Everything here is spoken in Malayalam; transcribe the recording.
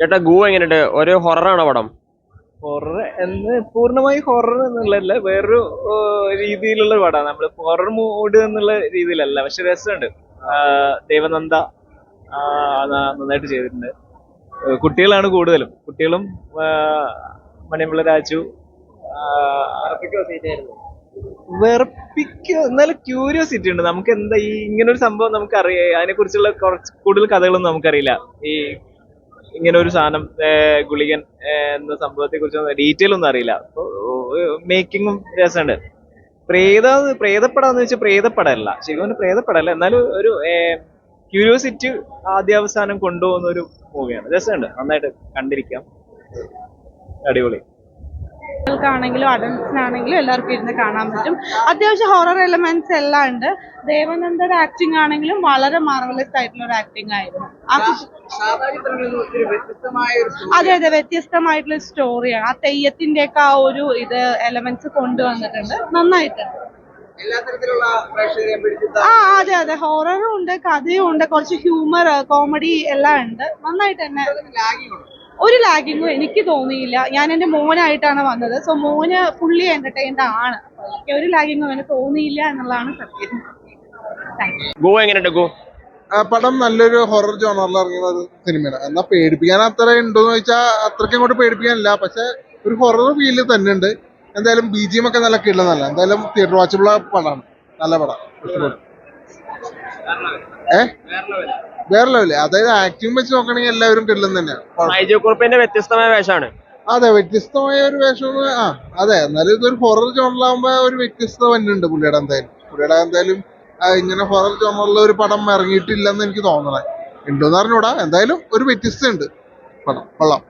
ചേട്ടാ ഗൂ എങ്ങനെയുണ്ട്? ഒരു ഹൊററാണോ പടം? ഹൊറർ എന്ന് പൂർണമായി ഹൊറർ എന്നുള്ളതല്ല വേറൊരു രീതിയിലുള്ള പടമാണ് നമ്മൾ ഹൊറർ മൂഡ് എന്നുള്ള രീതിയിലല്ല പക്ഷെ രസമുണ്ട്. ദേവനന്ദ നന്നായിട്ട് ചെയ്തിട്ടുണ്ട്. കുട്ടികളാണ് കൂടുതലും. കുട്ടികളും മണിയമ്പിള്ള രാജു വെറുപ്പിക്കോ എന്നാലും ക്യൂരിയോസിറ്റി ഉണ്ട്. നമുക്ക് എന്താ ഈ ഇങ്ങനെ ഒരു സംഭവം നമുക്ക് അറിയാം അതിനെ കുറിച്ചുള്ള കുറച്ച് കൂടുതൽ കഥകളൊന്നും നമുക്കറിയില്ല. ഈ ഇങ്ങനെ ഒരു സാധനം ഗുളികൻ എന്ന സംഭവത്തെ കുറിച്ച് ഡീറ്റെയിൽ ഒന്നും അറിയില്ല. അപ്പൊ മേക്കിങ്ങും രസമുണ്ട്. പ്രേത പ്രേതപ്പടാന്ന് വെച്ചാൽ പ്രേതപ്പടമല്ല ശരിക്കും പറഞ്ഞാൽ പ്രേതപ്പടമല്ല എന്നാലും ഒരു ക്യൂരിയോസിറ്റി ആദ്യാവസാനം കൊണ്ടുപോകുന്ന ഒരു മൂവിയാണ് രസമുണ്ട്. നന്നായിട്ട് കണ്ടിരിക്കാം. അടിപൊളി. കുട്ടികൾക്കാണെങ്കിലും അഡൽട്സിനാണെങ്കിലും എല്ലാവർക്കും ഇരുന്ന് കാണാൻ പറ്റും. അത്യാവശ്യം ഹൊറർ എലമെന്റ്സ് എല്ലാം ഉണ്ട്. ദേവനന്ദയുടെ ആക്ടിംഗ് ആണെങ്കിലും വളരെ മാർവലസ് ആയിട്ടുള്ള ഒരു ആക്ടിംഗ് ആയിരുന്നു. അതെ അതെ വ്യത്യസ്തമായിട്ടുള്ള സ്റ്റോറിയാണ് ആ തെയ്യത്തിന്റെ ഒക്കെ ആ ഒരു ഇത് എലമെന്റ്സ് കൊണ്ടുവന്നിട്ടുണ്ട്. നന്നായിട്ടുണ്ട്. ആ അതെ അതെ. ഹൊററും ഉണ്ട് കഥയും ഉണ്ട് കുറച്ച് ഹ്യൂമർ കോമഡി എല്ലാം ഉണ്ട്. നന്നായിട്ട് തന്നെ. ഒരു ലാഗിങ്ങും എനിക്ക് തോന്നിയില്ല. ഞാൻ എന്റെ മോനായിട്ടാണ് വന്നത്. സോ മോന് ഫുള്ളി എന്റർടൈൻഡ് ആണ്. എനിക്ക് ഒരു ലാഗിങ്ങും അവന് തോന്നിയില്ല എന്നുള്ളതാണ് സത്യം. ഗോ എങ്ങനെയുണ്ട് ഗോ? പടം നല്ലൊരു ഹൊറർ ജോണറിൽ ഇറങ്ങുന്ന ഒരു സിനിമയാണ് എന്നാ പേടിപ്പിക്കാൻ അത്ര ഉണ്ടോന്ന് ചോദിച്ചാൽ അത്രയ്ക്ക് അങ്ങോട്ട് പേടിപ്പിക്കാനില്ല. പക്ഷെ ഒരു ഹൊറർ ഫീൽ തന്നെ ഉണ്ട്. എന്തായാലും ബി ജി എം ഒക്കെ നല്ല കിട്ടുന്നതല്ല എന്തായാലും തിയേറ്റർ വാച്ചുള്ള പടമാണ് നല്ല പടം. ഏ? വേറെ ലെവൽ അതായത് ആക്ടിങ് വെച്ച് നോക്കണെങ്കിൽ എല്ലാവരും കിട്ടുന്നത് തന്നെയാണ്. കുറുപ്പിന്റെ വ്യത്യസ്തമായ വേഷമാണ്. അതെ വ്യത്യസ്തമായ ഒരു വേഷം ആ അതെ എന്നാലും ഇതൊരു ഹൊറർ ജോണിലാകുമ്പോ ഒരു വ്യത്യസ്തത തന്നെ ഉണ്ട് പുള്ളിയുടെ എന്തായാലും. പുള്ളിയുടെ എന്തായാലും ഇങ്ങനെ ഹൊറർ ജോണറിൽ ഒരു പടം ഇറങ്ങിയിട്ടില്ലെന്ന് എനിക്ക് തോന്നണേ. ഉണ്ടോന്ന് അറിഞ്ഞൂടാ. എന്തായാലും ഒരു വ്യത്യസ്തത ഉണ്ട് പടം കൊള്ളാം.